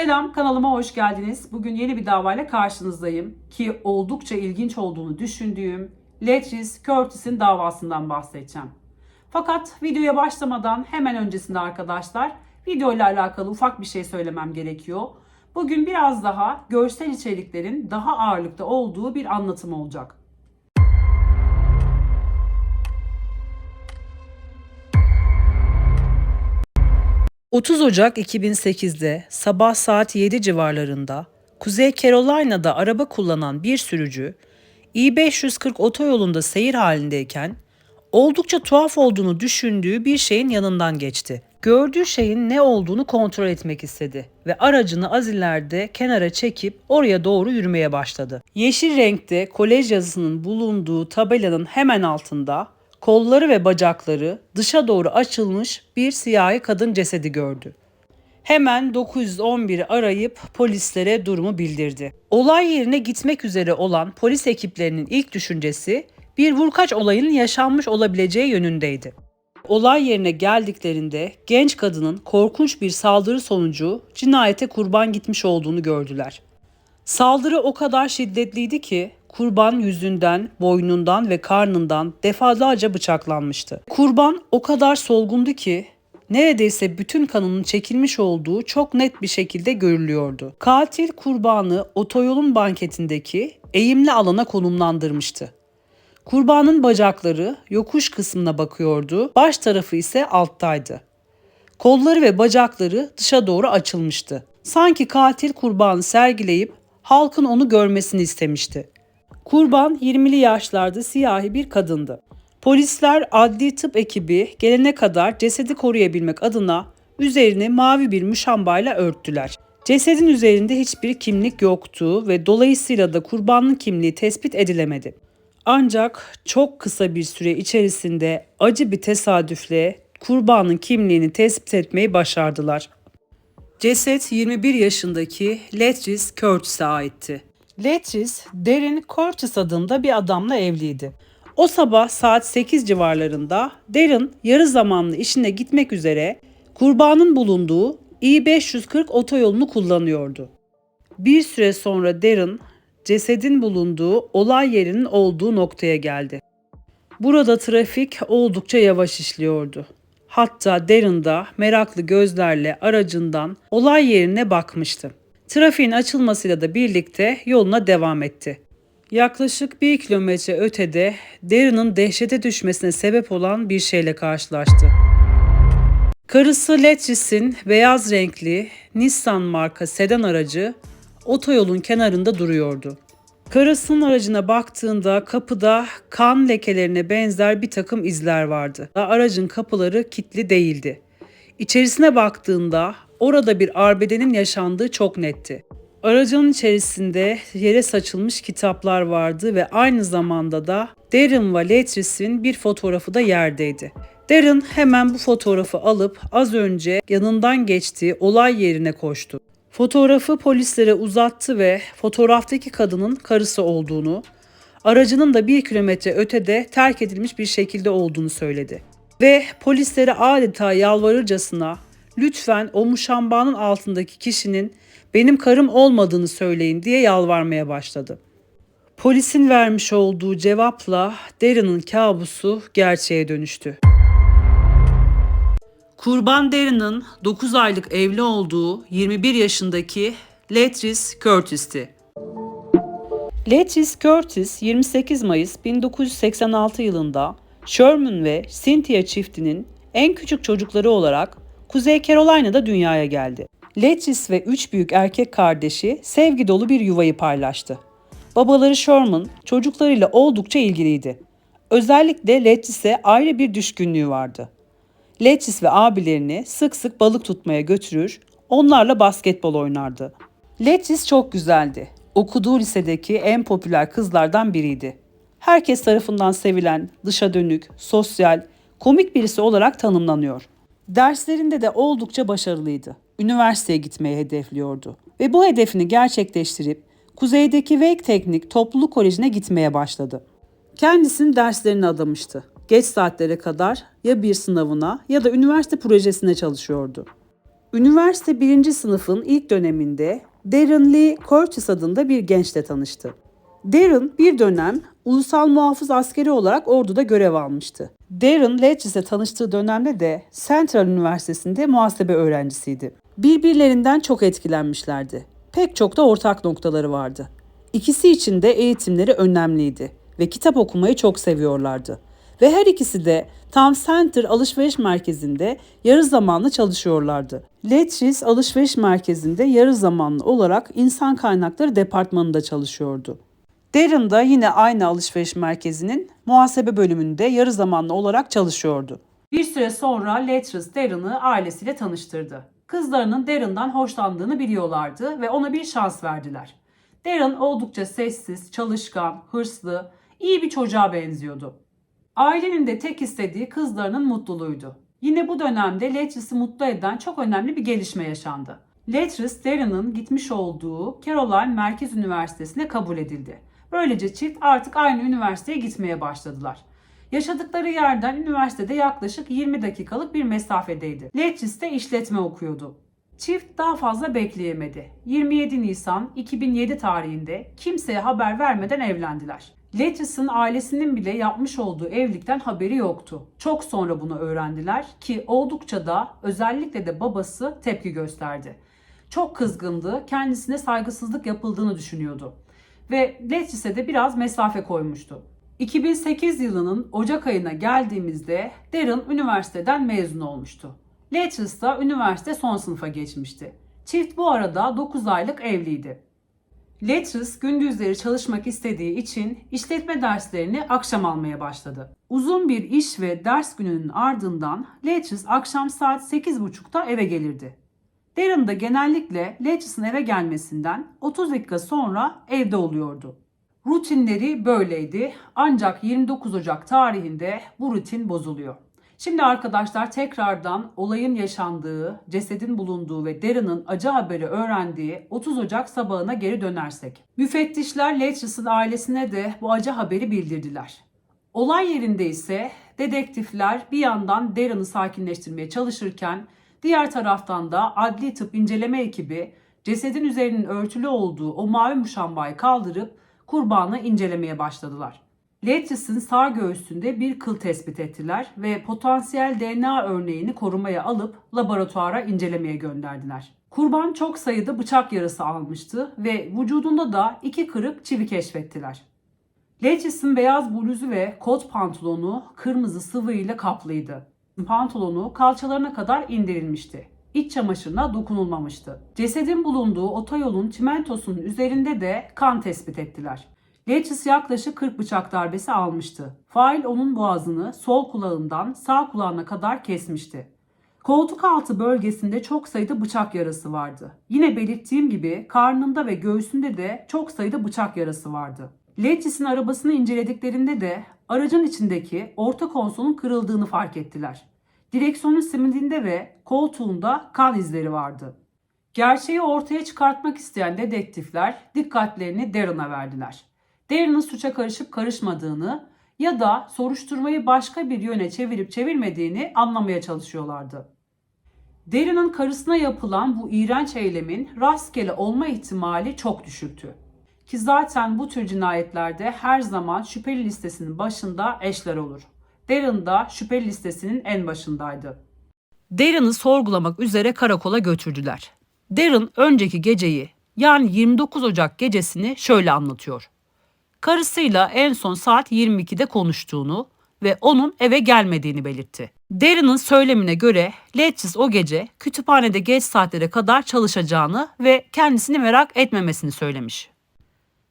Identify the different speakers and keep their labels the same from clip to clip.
Speaker 1: Selam kanalıma hoş geldiniz. Bugün yeni bir davayla karşınızdayım ki oldukça ilginç olduğunu düşündüğüm Letris Curtis'in davasından bahsedeceğim. Fakat videoya başlamadan hemen öncesinde arkadaşlar video ile alakalı ufak bir şey söylemem gerekiyor. Bugün biraz daha görsel içeriklerin daha ağırlıkta olduğu bir anlatım olacak. ...30 Ocak 2008'de sabah saat 7 civarlarında... ...Kuzey Carolina'da araba kullanan bir sürücü... ...I-540 otoyolunda seyir halindeyken... ...oldukça tuhaf olduğunu düşündüğü bir şeyin yanından geçti. Gördüğü şeyin ne olduğunu kontrol etmek istedi ve aracını az ileride kenara çekip oraya doğru yürümeye başladı. Yeşil renkte kolej yazısının bulunduğu tabelanın hemen altında kolları ve bacakları dışa doğru açılmış bir siyahi kadın cesedi gördü. Hemen 911'i arayıp polislere durumu bildirdi. Olay yerine gitmek üzere olan polis ekiplerinin ilk düşüncesi bir vurkaç olayının yaşanmış olabileceği yönündeydi. Olay yerine geldiklerinde genç kadının korkunç bir saldırı sonucu cinayete kurban gitmiş olduğunu gördüler. Saldırı o kadar şiddetliydi ki kurban yüzünden, boynundan ve karnından defalarca bıçaklanmıştı. Kurban o kadar solgundu ki neredeyse bütün kanının çekilmiş olduğu çok net bir şekilde görülüyordu. Katil kurbanı otoyolun banketindeki eğimli alana konumlandırmıştı. Kurbanın bacakları yokuş kısmına bakıyordu, baş tarafı ise alttaydı. Kolları ve bacakları dışa doğru açılmıştı. Sanki katil kurbanı sergileyip halkın onu görmesini istemişti. Kurban 20'li yaşlarda siyahi bir kadındı. Polisler adli tıp ekibi gelene kadar cesedi koruyabilmek adına üzerini mavi bir müşambayla örttüler. Cesedin üzerinde hiçbir kimlik yoktu ve dolayısıyla da kurbanın kimliği tespit edilemedi. Ancak çok kısa bir süre içerisinde acı bir tesadüfle kurbanın kimliğini tespit etmeyi başardılar. Ceset 21 yaşındaki Letris Curtis'e aitti. Letris, Darren Curtis adında bir adamla evliydi. O sabah saat 8 civarlarında Darren yarı zamanlı işine gitmek üzere kurbanın bulunduğu I-540 otoyolunu kullanıyordu. Bir süre sonra Darren cesedin bulunduğu olay yerinin olduğu noktaya geldi. Burada trafik oldukça yavaş işliyordu. Hatta Darren da meraklı gözlerle aracından olay yerine bakmıştı. Trafiğin açılmasıyla da birlikte yoluna devam etti. Yaklaşık bir kilometre ötede Darren'ın dehşete düşmesine sebep olan bir şeyle karşılaştı. Karısı Letris'in beyaz renkli Nissan marka sedan aracı otoyolun kenarında duruyordu. Karısının aracına baktığında kapıda kan lekelerine benzer bir takım izler vardı. Aracın kapıları kilitli değildi. İçerisine baktığında orada bir arbedenin yaşandığı çok netti. Aracın içerisinde yere saçılmış kitaplar vardı ve aynı zamanda da Darren ve Letris'in bir fotoğrafı da yerdeydi. Darren hemen bu fotoğrafı alıp az önce yanından geçtiği olay yerine koştu. Fotoğrafı polislere uzattı ve fotoğraftaki kadının karısı olduğunu, aracının da bir kilometre ötede terk edilmiş bir şekilde olduğunu söyledi. Ve polislere adeta yalvarırcasına lütfen o muşambanın altındaki kişinin benim karım olmadığını söyleyin diye yalvarmaya başladı. Polisin vermiş olduğu cevapla Darren'ın kabusu gerçeğe dönüştü. Kurban Darren'ın 9 aylık evli olduğu 21 yaşındaki Letris Curtis'ti. Letris Curtis 28 Mayıs 1986 yılında Sherman ve Cynthia çiftinin en küçük çocukları olarak Kuzey Carolina'da dünyaya geldi. Letris ve üç büyük erkek kardeşi sevgi dolu bir yuvayı paylaştı. Babaları Sherman çocuklarıyla oldukça ilgiliydi. Özellikle Letris'e ayrı bir düşkünlüğü vardı. Lettis ve abilerini sık sık balık tutmaya götürür, onlarla basketbol oynardı. Lettis çok güzeldi. Okuduğu lisedeki en popüler kızlardan biriydi. Herkes tarafından sevilen, dışa dönük, sosyal, komik birisi olarak tanımlanıyor. Derslerinde de oldukça başarılıydı. Üniversiteye gitmeyi hedefliyordu ve bu hedefini gerçekleştirip kuzeydeki Wake Teknik Topluluk Koleji'ne gitmeye başladı. Kendisini derslerine adamıştı geç saatlere kadar ya bir sınavına ya da üniversite projesine çalışıyordu. Üniversite birinci sınıfın ilk döneminde Darren Lee Curtis adında bir gençle tanıştı. Darren bir dönem ulusal muhafız askeri olarak orduda görev almıştı. Darren Ledges'le tanıştığı dönemde de Central Üniversitesi'nde muhasebe öğrencisiydi. Birbirlerinden çok etkilenmişlerdi. Pek çok da ortak noktaları vardı. İkisi için de eğitimleri önemliydi ve kitap okumayı çok seviyorlardı. Ve her ikisi de Town Center alışveriş merkezinde yarı zamanlı çalışıyorlardı. Letchis alışveriş merkezinde yarı zamanlı olarak insan kaynakları departmanında çalışıyordu. Darren da yine aynı alışveriş merkezinin muhasebe bölümünde yarı zamanlı olarak çalışıyordu. Bir süre sonra Letchis Darren'ı ailesiyle tanıştırdı. Kızlarının Darren'dan hoşlandığını biliyorlardı ve ona bir şans verdiler. Darren oldukça sessiz, çalışkan, hırslı, iyi bir çocuğa benziyordu. Ailenin de tek istediği kızlarının mutluluğuydu. Yine bu dönemde Letris'i mutlu eden çok önemli bir gelişme yaşandı. Letris, Darren'ın gitmiş olduğu Caroline Merkez Üniversitesi'ne kabul edildi. Böylece çift artık aynı üniversiteye gitmeye başladılar. Yaşadıkları yerden üniversitede yaklaşık 20 dakikalık bir mesafedeydi. Letris de işletme okuyordu. Çift daha fazla bekleyemedi. 27 Nisan 2007 tarihinde kimseye haber vermeden evlendiler. Letris'in ailesinin bile yapmış olduğu evlilikten haberi yoktu. Çok sonra bunu öğrendiler ki oldukça da özellikle de babası tepki gösterdi. Çok kızgındı, kendisine saygısızlık yapıldığını düşünüyordu. Ve Letris'e de biraz mesafe koymuştu. 2008 yılının Ocak ayına geldiğimizde Darren üniversiteden mezun olmuştu. Letris üniversite son sınıfa geçmişti. Çift bu arada 9 aylık evliydi. Letris gündüzleri çalışmak istediği için işletme derslerini akşam almaya başladı. Uzun bir iş ve ders gününün ardından Letris akşam saat 8.30'da eve gelirdi. Darren da genellikle Letris'in eve gelmesinden 30 dakika sonra evde oluyordu. Rutinleri böyleydi ancak 29 Ocak tarihinde bu rutin bozuluyor. Şimdi arkadaşlar tekrardan olayın yaşandığı, cesedin bulunduğu ve Darren'ın acı haberi öğrendiği 30 Ocak sabahına geri dönersek. Müfettişler Letris'in ailesine de bu acı haberi bildirdiler. Olay yerinde ise dedektifler bir yandan Darren'ı sakinleştirmeye çalışırken diğer taraftan da adli tıp inceleme ekibi cesedin üzerinin örtülü olduğu o mavi muşambayı kaldırıp kurbanı incelemeye başladılar. Letris'in sağ göğsünde bir kıl tespit ettiler ve potansiyel DNA örneğini korumaya alıp laboratuvara incelemeye gönderdiler. Kurban çok sayıda bıçak yarası almıştı ve vücudunda da iki kırık çivi keşfettiler. Letris'in beyaz bluzu ve kot pantolonu kırmızı sıvı ile kaplıydı. Pantolonu kalçalarına kadar indirilmişti. İç çamaşırına dokunulmamıştı. Cesedin bulunduğu otoyolun çimentosunun üzerinde de kan tespit ettiler. Letchis yaklaşık 40 bıçak darbesi almıştı. Fail onun boğazını sol kulağından sağ kulağına kadar kesmişti. Koltuk altı bölgesinde çok sayıda bıçak yarası vardı. Yine belirttiğim gibi karnında ve göğsünde de çok sayıda bıçak yarası vardı. Letchis'in arabasını incelediklerinde de aracın içindeki orta konsolun kırıldığını fark ettiler. Direksiyonun simidinde ve koltuğunda kan izleri vardı. Gerçeği ortaya çıkartmak isteyen dedektifler dikkatlerini Darren'a verdiler. Darren'ın suça karışıp karışmadığını ya da soruşturmayı başka bir yöne çevirip çevirmediğini anlamaya çalışıyorlardı. Darren'ın karısına yapılan bu iğrenç eylemin rastgele olma ihtimali çok düşüktü. Ki zaten bu tür cinayetlerde her zaman şüpheli listesinin başında eşler olur. Darren da şüpheli listesinin en başındaydı. Darren'ı sorgulamak üzere karakola götürdüler. Darren önceki geceyi yani 29 Ocak gecesini şöyle anlatıyor. Karısıyla en son saat 22'de konuştuğunu ve onun eve gelmediğini belirtti. Darren'ın söylemine göre Letchis o gece kütüphanede geç saatlere kadar çalışacağını ve kendisini merak etmemesini söylemiş.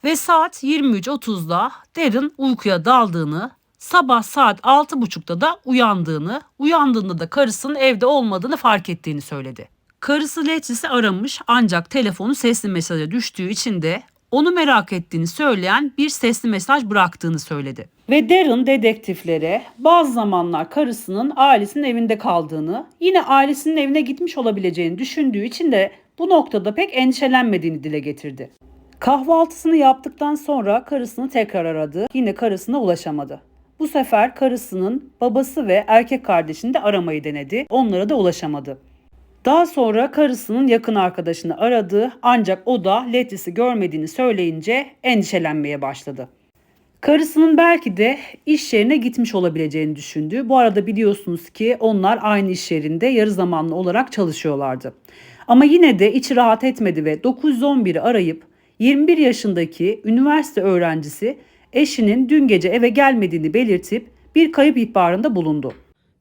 Speaker 1: Ve saat 23.30'da Darren uykuya daldığını, sabah saat 6.30'da da uyandığını, uyandığında da karısının evde olmadığını fark ettiğini söyledi. Karısı Letchis'i aramış ancak telefonu sesli mesaja düştüğü için de onu merak ettiğini söyleyen bir sesli mesaj bıraktığını söyledi. Ve Darren dedektiflere bazı zamanlar karısının ailesinin evinde kaldığını, yine ailesinin evine gitmiş olabileceğini düşündüğü için de bu noktada pek endişelenmediğini dile getirdi. Kahvaltısını yaptıktan sonra karısını tekrar aradı. Yine karısına ulaşamadı. Bu sefer karısının babası ve erkek kardeşini de aramayı denedi. Onlara da ulaşamadı. Daha sonra karısının yakın arkadaşını aradı ancak o da Lettis'i görmediğini söyleyince endişelenmeye başladı. Karısının belki de iş yerine gitmiş olabileceğini düşündü. Bu arada biliyorsunuz ki onlar aynı iş yerinde yarı zamanlı olarak çalışıyorlardı. Ama yine de içi rahat etmedi ve 911'i arayıp 21 yaşındaki üniversite öğrencisi eşinin dün gece eve gelmediğini belirtip bir kayıp ihbarında bulundu.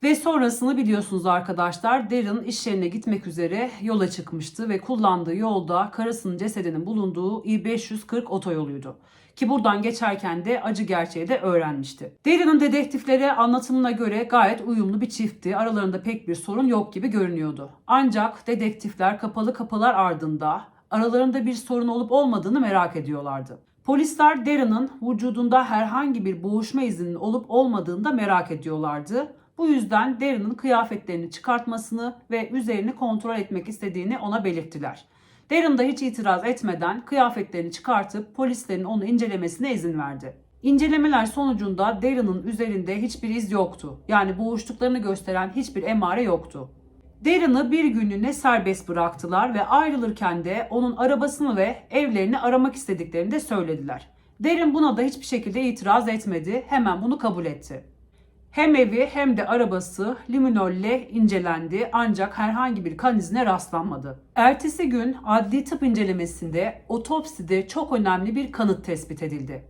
Speaker 1: Ve sonrasını biliyorsunuz arkadaşlar. Darren iş yerine gitmek üzere yola çıkmıştı ve kullandığı yolda karısının cesedinin bulunduğu I-540 otoyoluydu. Ki buradan geçerken de acı gerçeği de öğrenmişti. Darren'ın dedektiflere anlatımına göre gayet uyumlu bir çiftti. Aralarında pek bir sorun yok gibi görünüyordu. Ancak dedektifler kapalı kapılar ardında aralarında bir sorun olup olmadığını merak ediyorlardı. Polisler Darren'ın vücudunda herhangi bir boğuşma izinin olup olmadığını da merak ediyorlardı. Bu yüzden Darren'ın kıyafetlerini çıkartmasını ve üzerini kontrol etmek istediğini ona belirttiler. Darren da hiç itiraz etmeden kıyafetlerini çıkartıp polislerin onu incelemesine izin verdi. İncelemeler sonucunda Darren'ın üzerinde hiçbir iz yoktu. Yani boğuştuklarını gösteren hiçbir emare yoktu. Darren'ı bir günlüğüne serbest bıraktılar ve ayrılırken de onun arabasını ve evlerini aramak istediklerini de söylediler. Darren buna da hiçbir şekilde itiraz etmedi, hemen bunu kabul etti. Hem evi hem de arabası liminolle incelendi ancak herhangi bir kan izine rastlanmadı. Ertesi gün adli tıp incelemesinde otopside çok önemli bir kanıt tespit edildi.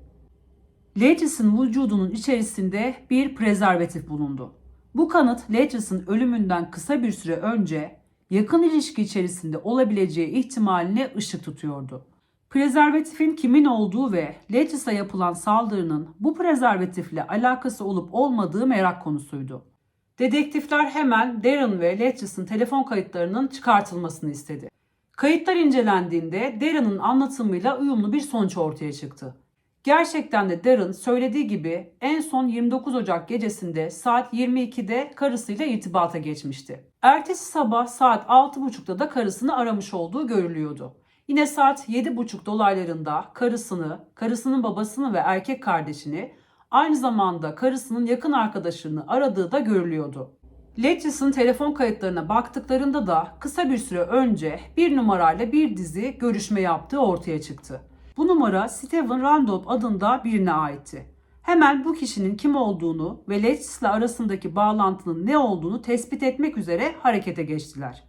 Speaker 1: Legis'in vücudunun içerisinde bir prezervatif bulundu. Bu kanıt Legis'in ölümünden kısa bir süre önce yakın ilişki içerisinde olabileceği ihtimaline ışık tutuyordu. Prezervatifin kimin olduğu ve Legis'e yapılan saldırının bu prezervatifle alakası olup olmadığı merak konusuydu. Dedektifler hemen Darren ve Legis'in telefon kayıtlarının çıkartılmasını istedi. Kayıtlar incelendiğinde Darren'ın anlatımıyla uyumlu bir sonuç ortaya çıktı. Gerçekten de Darren söylediği gibi en son 29 Ocak gecesinde saat 22'de karısıyla irtibata geçmişti. Ertesi sabah saat 6.30'da da karısını aramış olduğu görülüyordu. Yine saat 7.30 dolaylarında karısını, karısının babasını ve erkek kardeşini aynı zamanda karısının yakın arkadaşını aradığı da görülüyordu. Ledges'ın telefon kayıtlarına baktıklarında da kısa bir süre önce bir numarayla bir dizi görüşme yaptığı ortaya çıktı. Bu numara Steven Randolph adında birine aitti. Hemen bu kişinin kim olduğunu ve Ledges ile arasındaki bağlantının ne olduğunu tespit etmek üzere harekete geçtiler.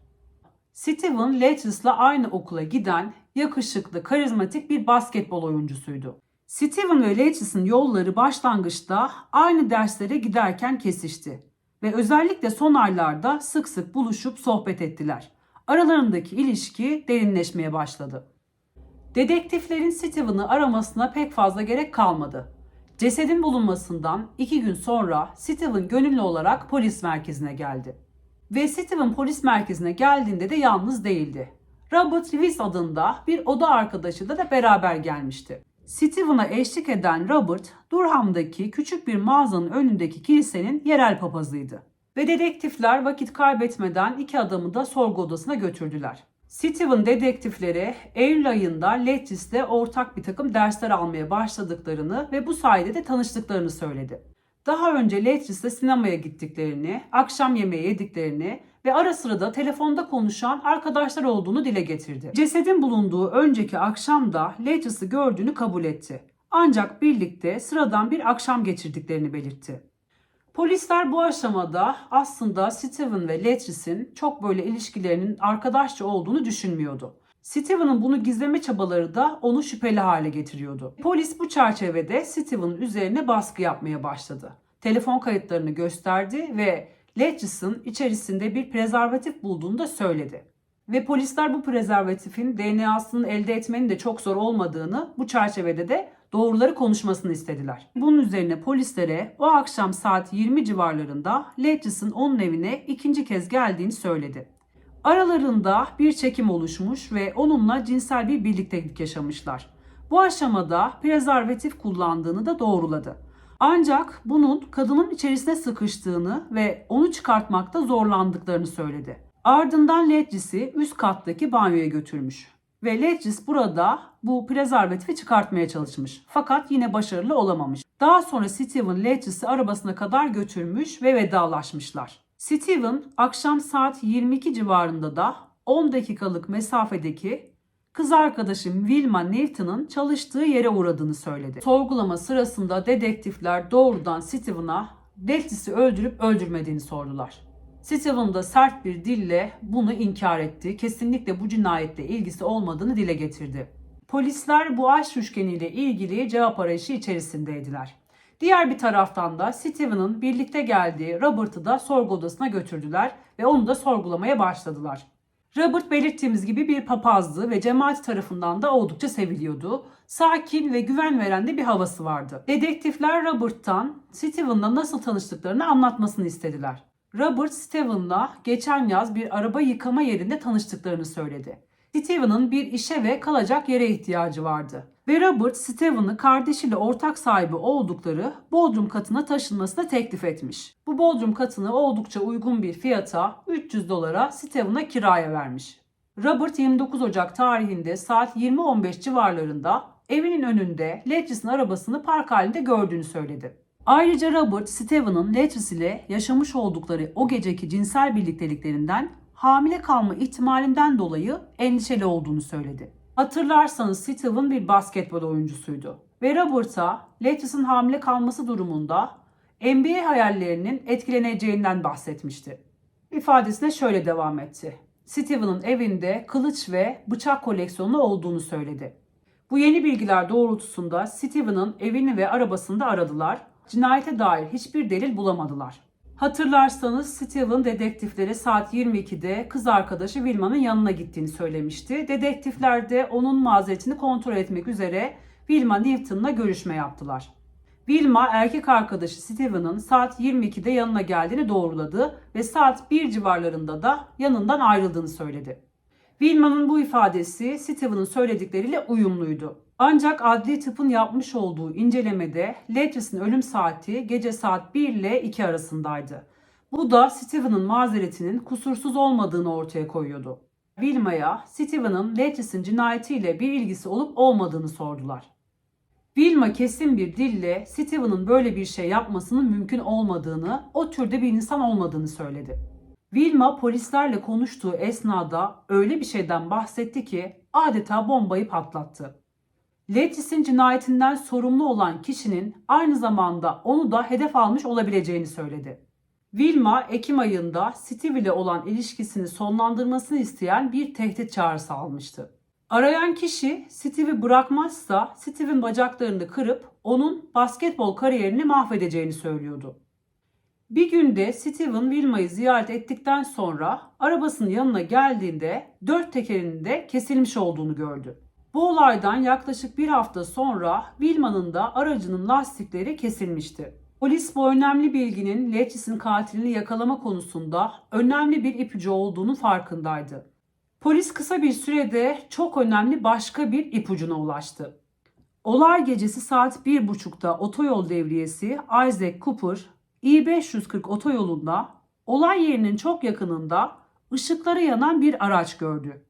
Speaker 1: Steven Ledges'la aynı okula giden yakışıklı, karizmatik bir basketbol oyuncusuydu. Steven ve Ledges'in yolları başlangıçta aynı derslere giderken kesişti ve özellikle son aylarda sık sık buluşup sohbet ettiler. Aralarındaki ilişki derinleşmeye başladı. Dedektiflerin Steven'ı aramasına pek fazla gerek kalmadı. Cesedin bulunmasından iki gün sonra Steven gönüllü olarak polis merkezine geldi. Ve Steven polis merkezine geldiğinde de yalnız değildi. Robert Lewis adında bir oda arkadaşı da, da beraber gelmişti. Steven'a eşlik eden Robert, Durham'daki küçük bir mağazanın önündeki kilisenin yerel papazıydı. Ve dedektifler vakit kaybetmeden iki adamı da sorgu odasına götürdüler. Steven dedektiflere Eylül ayında Lettis'te ortak bir takım dersler almaya başladıklarını ve bu sayede de tanıştıklarını söyledi. Daha önce Lettis'te sinemaya gittiklerini, akşam yemeği yediklerini ve ara sıra da telefonda konuşan arkadaşlar olduğunu dile getirdi. Cesedin bulunduğu önceki akşam da Lettis'i gördüğünü kabul etti. Ancak birlikte sıradan bir akşam geçirdiklerini belirtti. Polisler bu aşamada aslında Steven ve Lettis'in çok böyle ilişkilerinin arkadaşça olduğunu düşünmüyordu. Steven'ın bunu gizleme çabaları da onu şüpheli hale getiriyordu. Polis bu çerçevede Steven'ın üzerine baskı yapmaya başladı. Telefon kayıtlarını gösterdi ve Ledges'ın içerisinde bir prezervatif bulduğunu da söyledi. Ve polisler bu prezervatifin DNA'sını elde etmenin de çok zor olmadığını bu çerçevede de doğruları konuşmasını istediler. Bunun üzerine polislere o akşam saat 20 civarlarında Ledges'ın onun evine ikinci kez geldiğini söyledi. Aralarında bir çekim oluşmuş ve onunla cinsel bir birliktelik yaşamışlar. Bu aşamada prezervatif kullandığını da doğruladı. Ancak bunun kadının içerisine sıkıştığını ve onu çıkartmakta zorlandıklarını söyledi. Ardından Ledges'i üst kattaki banyoya götürmüş. Ve Ledges burada bu prezervatifi çıkartmaya çalışmış. Fakat yine başarılı olamamış. Daha sonra Steven Ledges'i arabasına kadar götürmüş ve vedalaşmışlar. Steven akşam saat 22 civarında da 10 dakikalık mesafedeki kız arkadaşı Wilma Newton'ın çalıştığı yere uğradığını söyledi. Sorgulama sırasında dedektifler doğrudan Steven'a Lectis'i öldürüp öldürmediğini sordular. Steven da sert bir dille bunu inkar etti. Kesinlikle bu cinayetle ilgisi olmadığını dile getirdi. Polisler bu aşk üçgeniyle ilgili cevap arayışı içerisindeydiler. Diğer bir taraftan da Steven'ın birlikte geldiği Robert'ı da sorgu odasına götürdüler ve onu da sorgulamaya başladılar. Robert belirttiğimiz gibi bir papazdı ve cemaat tarafından da oldukça seviliyordu. Sakin ve güven veren de bir havası vardı. Dedektifler Robert'tan Steven'la nasıl tanıştıklarını anlatmasını istediler. Robert Steven'la geçen yaz bir araba yıkama yerinde tanıştıklarını söyledi. Steven'ın bir işe ve kalacak yere ihtiyacı vardı. Ve Robert Steven'ı kardeşiyle ortak sahibi oldukları Bodrum katına taşınmasına teklif etmiş. Bu Bodrum katını oldukça uygun bir fiyata 300 dolara Steven'a kiraya vermiş. Robert 29 Ocak tarihinde saat 20.15 civarlarında evinin önünde Letches'in arabasını park halinde gördüğünü söyledi. Ayrıca Robert, Steven'ın Letches ile yaşamış oldukları o geceki cinsel birlikteliklerinden hamile kalma ihtimalinden dolayı endişeli olduğunu söyledi. Hatırlarsanız Steven bir basketbol oyuncusuydu ve Robert'a Letches'in hamile kalması durumunda NBA hayallerinin etkileneceğinden bahsetmişti. İfadesine şöyle devam etti. Steven'ın evinde kılıç ve bıçak koleksiyonu olduğunu söyledi. Bu yeni bilgiler doğrultusunda Steven'ın evini ve arabasını da aradılar. Cinayete dair hiçbir delil bulamadılar. Hatırlarsanız Steven dedektiflere saat 22'de kız arkadaşı Wilma'nın yanına gittiğini söylemişti. Dedektifler de onun mazeretini kontrol etmek üzere Wilma Newton'la görüşme yaptılar. Wilma erkek arkadaşı Steven'ın saat 22'de yanına geldiğini doğruladı ve saat 1 civarlarında da yanından ayrıldığını söyledi. Wilma'nın bu ifadesi Steven'ın söyledikleriyle uyumluydu. Ancak adli tıpın yapmış olduğu incelemede Letches'in ölüm saati gece saat 1 ile 2 arasındaydı. Bu da Steven'ın mazeretinin kusursuz olmadığını ortaya koyuyordu. Wilma'ya Steven'ın Letches'in cinayetiyle bir ilgisi olup olmadığını sordular. Wilma kesin bir dille Steven'ın böyle bir şey yapmasının mümkün olmadığını, o türde bir insan olmadığını söyledi. Wilma polislerle konuştuğu esnada öyle bir şeyden bahsetti ki adeta bombayı patlattı. Lettis'in cinayetinden sorumlu olan kişinin aynı zamanda onu da hedef almış olabileceğini söyledi. Wilma Ekim ayında Steve ile olan ilişkisini sonlandırmasını isteyen bir tehdit çağrısı almıştı. Arayan kişi Steve'i bırakmazsa Steve'in bacaklarını kırıp onun basketbol kariyerini mahvedeceğini söylüyordu. Bir günde Steven Wilma'yı ziyaret ettikten sonra arabasının yanına geldiğinde dört tekerinin de kesilmiş olduğunu gördü. Bu olaydan yaklaşık bir hafta sonra Wilma'nın da aracının lastikleri kesilmişti. Polis bu önemli bilginin Letches'in katilini yakalama konusunda önemli bir ipucu olduğunu farkındaydı. Polis kısa bir sürede çok önemli başka bir ipucuna ulaştı. Olay gecesi saat 1.30'da otoyol devriyesi Isaac Cooper I-540 otoyolunda olay yerinin çok yakınında ışıkları yanan bir araç gördü.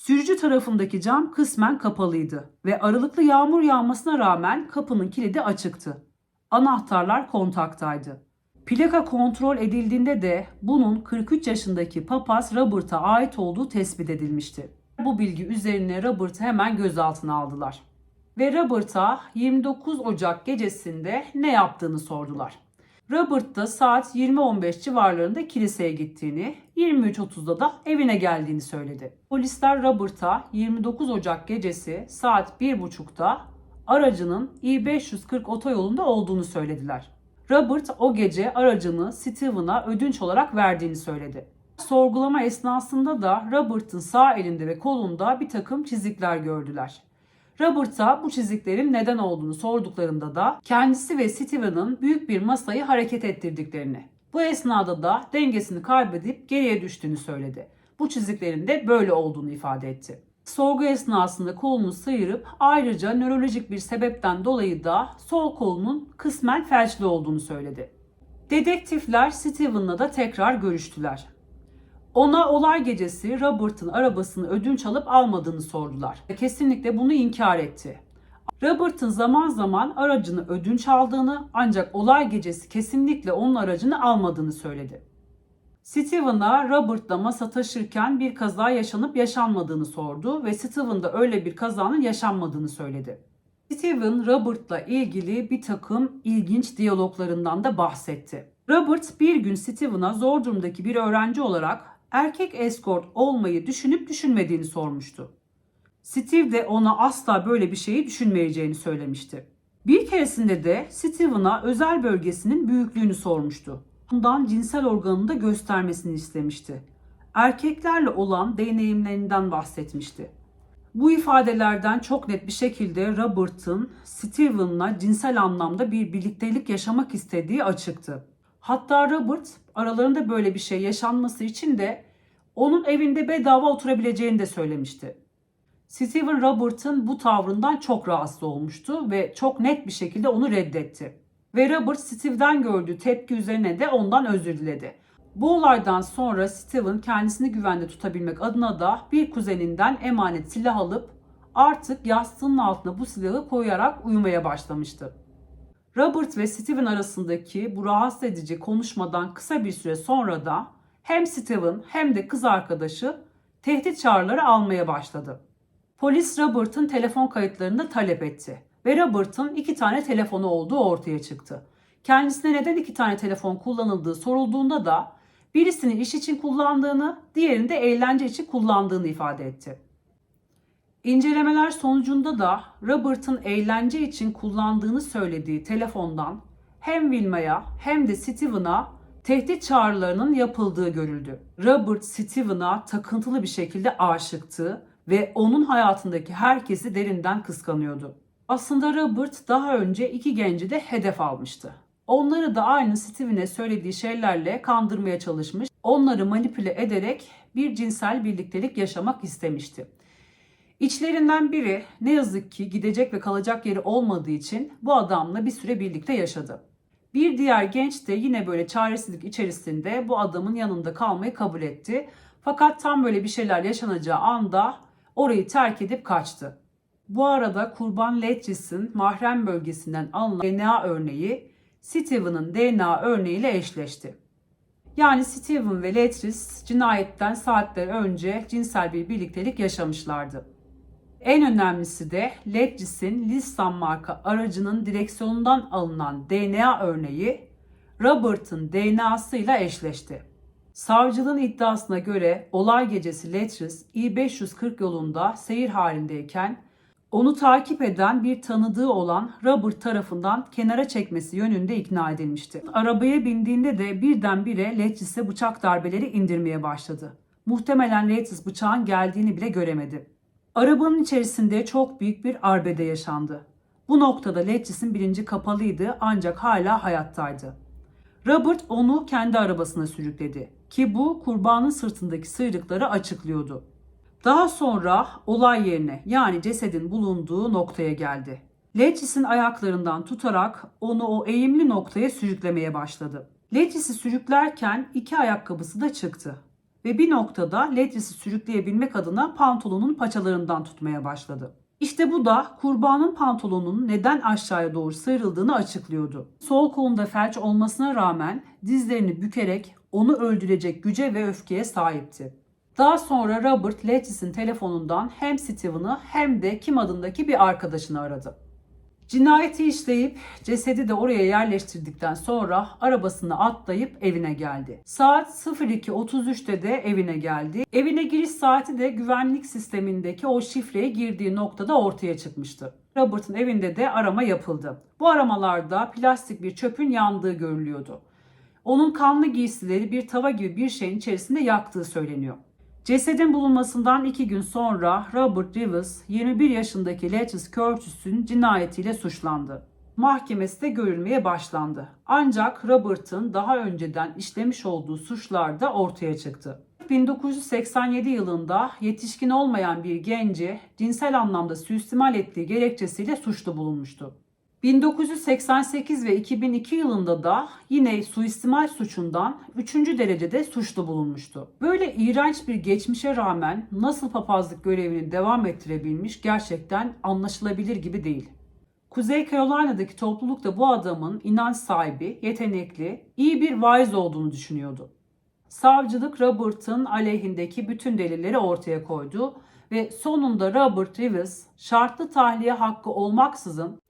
Speaker 1: Sürücü tarafındaki cam kısmen kapalıydı ve aralıklı yağmur yağmasına rağmen kapının kilidi açıktı. Anahtarlar kontaktaydı. Plaka kontrol edildiğinde de bunun 43 yaşındaki papaz Robert'a ait olduğu tespit edilmişti. Bu bilgi üzerine Robert'ı hemen gözaltına aldılar. Ve Robert'a 29 Ocak gecesinde ne yaptığını sordular. Robert da saat 20.15 civarlarında kiliseye gittiğini, 23.30'da da evine geldiğini söyledi. Polisler Robert'a 29 Ocak gecesi saat 1.30'da aracının I-540 otoyolunda olduğunu söylediler. Robert o gece aracını Steven'a ödünç olarak verdiğini söyledi. Sorgulama esnasında da Robert'ın sağ elinde ve kolunda bir takım çizikler gördüler. Robert'a bu çiziklerin neden olduğunu sorduklarında da kendisi ve Steven'ın büyük bir masayı hareket ettirdiklerini, bu esnada da dengesini kaybedip geriye düştüğünü söyledi. Bu çiziklerin de böyle olduğunu ifade etti. Sorgu esnasında kolunu sıyırıp ayrıca nörolojik bir sebepten dolayı da sol kolunun kısmen felçli olduğunu söyledi. Dedektifler Steven'la da tekrar görüştüler. Ona olay gecesi Robert'ın arabasını ödünç alıp almadığını sordular. Kesinlikle bunu inkar etti. Robert'ın zaman zaman aracını ödünç aldığını ancak olay gecesi kesinlikle onun aracını almadığını söyledi. Steven'a Robert'la masa taşırken bir kaza yaşanıp yaşanmadığını sordu ve Steven da öyle bir kazanın yaşanmadığını söyledi. Steven Robert'la ilgili bir takım ilginç diyaloglarından da bahsetti. Robert bir gün Steven'a zor durumdaki bir öğrenci olarak erkek eskort olmayı düşünüp düşünmediğini sormuştu. Steve de ona asla böyle bir şeyi düşünmeyeceğini söylemişti. Bir keresinde de Steven'a özel bölgesinin büyüklüğünü sormuştu. Bundan cinsel organını da göstermesini istemişti. Erkeklerle olan deneyimlerinden bahsetmişti. Bu ifadelerden çok net bir şekilde Robert'ın Steven'la cinsel anlamda bir birliktelik yaşamak istediği açıktı. Hatta Robert aralarında böyle bir şey yaşanması için de onun evinde bedava oturabileceğini de söylemişti. Steven Robert'ın bu tavrından çok rahatsız olmuştu ve çok net bir şekilde onu reddetti. Ve Robert Steve'den gördüğü tepki üzerine de ondan özür diledi. Bu olaydan sonra Steven kendisini güvende tutabilmek adına da bir kuzeninden emanet silah alıp artık yastığının altına bu silahı koyarak uyumaya başlamıştı. Robert ve Steven arasındaki bu rahatsız edici konuşmadan kısa bir süre sonra da hem Steven hem de kız arkadaşı tehdit çağrıları almaya başladı. Polis Robert'ın telefon kayıtlarını talep etti ve Robert'ın iki tane telefonu olduğu ortaya çıktı. Kendisine neden iki tane telefon kullanıldığı sorulduğunda da birisini iş için kullandığını, diğerini de eğlence için kullandığını ifade etti. İncelemeler sonucunda da Robert'ın eğlence için kullandığını söylediği telefondan hem Wilma'ya hem de Steven'a tehdit çağrılarının yapıldığı görüldü. Robert Steven'a takıntılı bir şekilde aşıktı ve onun hayatındaki herkesi derinden kıskanıyordu. Aslında Robert daha önce iki genci de hedef almıştı. Onları da aynı Steven'e söylediği şeylerle kandırmaya çalışmış, onları manipüle ederek bir cinsel birliktelik yaşamak istemişti. İçlerinden biri ne yazık ki gidecek ve kalacak yeri olmadığı için bu adamla bir süre birlikte yaşadı. Bir diğer genç de yine böyle çaresizlik içerisinde bu adamın yanında kalmayı kabul etti. Fakat tam böyle bir şeyler yaşanacağı anda orayı terk edip kaçtı. Bu arada kurban Letris'in mahrem bölgesinden alınan DNA örneği Steven'ın DNA örneğiyle eşleşti. Yani Steven ve Letris cinayetten saatler önce cinsel bir birliktelik yaşamışlardı. En önemlisi de Letris'in Lissan marka aracının direksiyonundan alınan DNA örneği Robert'ın DNA'sıyla eşleşti. Savcılığın iddiasına göre olay gecesi Letris I-540 yolunda seyir halindeyken onu takip eden bir tanıdığı olan Robert tarafından kenara çekmesi yönünde ikna edilmişti. Arabaya bindiğinde de birdenbire Letris'e bıçak darbeleri indirmeye başladı. Muhtemelen Letris bıçağın geldiğini bile göremedi. Arabanın içerisinde çok büyük bir arbede yaşandı. Bu noktada Letris'in bilinci kapalıydı ancak hala hayattaydı. Robert onu kendi arabasına sürükledi ki bu kurbanın sırtındaki sıyrıkları açıklıyordu. Daha sonra olay yerine yani cesedin bulunduğu noktaya geldi. Lettis'in ayaklarından tutarak onu o eğimli noktaya sürüklemeye başladı. Lettis'i sürüklerken iki ayakkabısı da çıktı. Ve bir noktada Lettis'i sürükleyebilmek adına pantolonun paçalarından tutmaya başladı. İşte bu da kurbanın pantolonunun neden aşağıya doğru sıyrıldığını açıklıyordu. Sol kolunda felç olmasına rağmen dizlerini bükerek onu öldürecek güce ve öfkeye sahipti. Daha sonra Robert Lettis'in telefonundan hem Steven'ı hem de Kim adındaki bir arkadaşını aradı. Cinayeti işleyip cesedi de oraya yerleştirdikten sonra arabasını atlayıp evine geldi. Saat 02.33'te de evine geldi. Evine giriş saati de güvenlik sistemindeki o şifreye girdiği noktada ortaya çıkmıştı. Robert'ın evinde de arama yapıldı. Bu aramalarda plastik bir çöpün yandığı görülüyordu. Onun kanlı giysileri bir tava gibi bir şeyin içerisinde yaktığı söyleniyor. Cesedin bulunmasından iki gün sonra Robert Rivers 21 yaşındaki Lettice Curtis'ün cinayetiyle suçlandı. Mahkemesi de görülmeye başlandı. Ancak Robert'ın daha önceden işlemiş olduğu suçlar da ortaya çıktı. 1987 yılında yetişkin olmayan bir genci cinsel anlamda suistimal ettiği gerekçesiyle suçlu bulunmuştu. 1988 ve 2002 yılında da yine suistimal suçundan 3. derecede suçlu bulunmuştu. Böyle iğrenç bir geçmişe rağmen nasıl papazlık görevini devam ettirebilmiş gerçekten anlaşılabilir gibi değil. Kuzey Carolina'daki topluluk da bu adamın inanç sahibi, yetenekli, iyi bir vaiz olduğunu düşünüyordu. Savcılık Robert'ın aleyhindeki bütün delilleri ortaya koydu ve sonunda Robert Reeves şartlı tahliye hakkı olmaksızın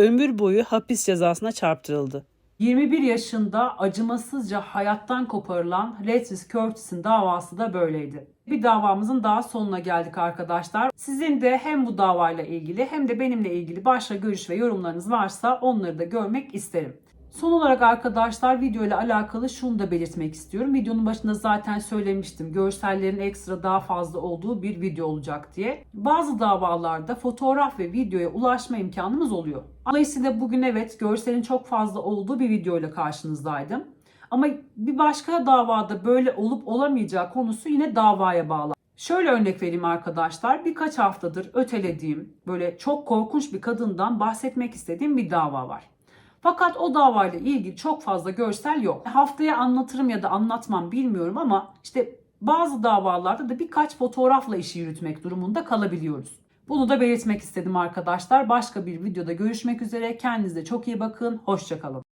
Speaker 1: ömür boyu hapis cezasına çarptırıldı. 21 yaşında acımasızca hayattan koparılan Letis Curtis'in davası da böyleydi. Bir davamızın daha sonuna geldik arkadaşlar. Sizin de hem bu davayla ilgili hem de benimle ilgili başka görüş ve yorumlarınız varsa onları da görmek isterim. Son olarak arkadaşlar video ile alakalı şunu da belirtmek istiyorum. Videonun başında zaten söylemiştim. Görsellerin ekstra daha fazla olduğu bir video olacak diye. Bazı davalarda fotoğraf ve videoya ulaşma imkanımız oluyor. Dolayısıyla bugün evet görselin çok fazla olduğu bir video ile karşınızdaydım. Ama bir başka davada böyle olup olamayacağı konusu yine davaya bağlı. Şöyle örnek vereyim arkadaşlar. Birkaç haftadır ötelediğim, böyle çok korkunç bir kadından bahsetmek istediğim bir dava var. Fakat o davayla ilgili çok fazla görsel yok. Haftaya anlatırım ya da anlatmam bilmiyorum ama işte bazı davalarda da birkaç fotoğrafla işi yürütmek durumunda kalabiliyoruz. Bunu da belirtmek istedim arkadaşlar. Başka bir videoda görüşmek üzere. Kendinize çok iyi bakın. Hoşçakalın.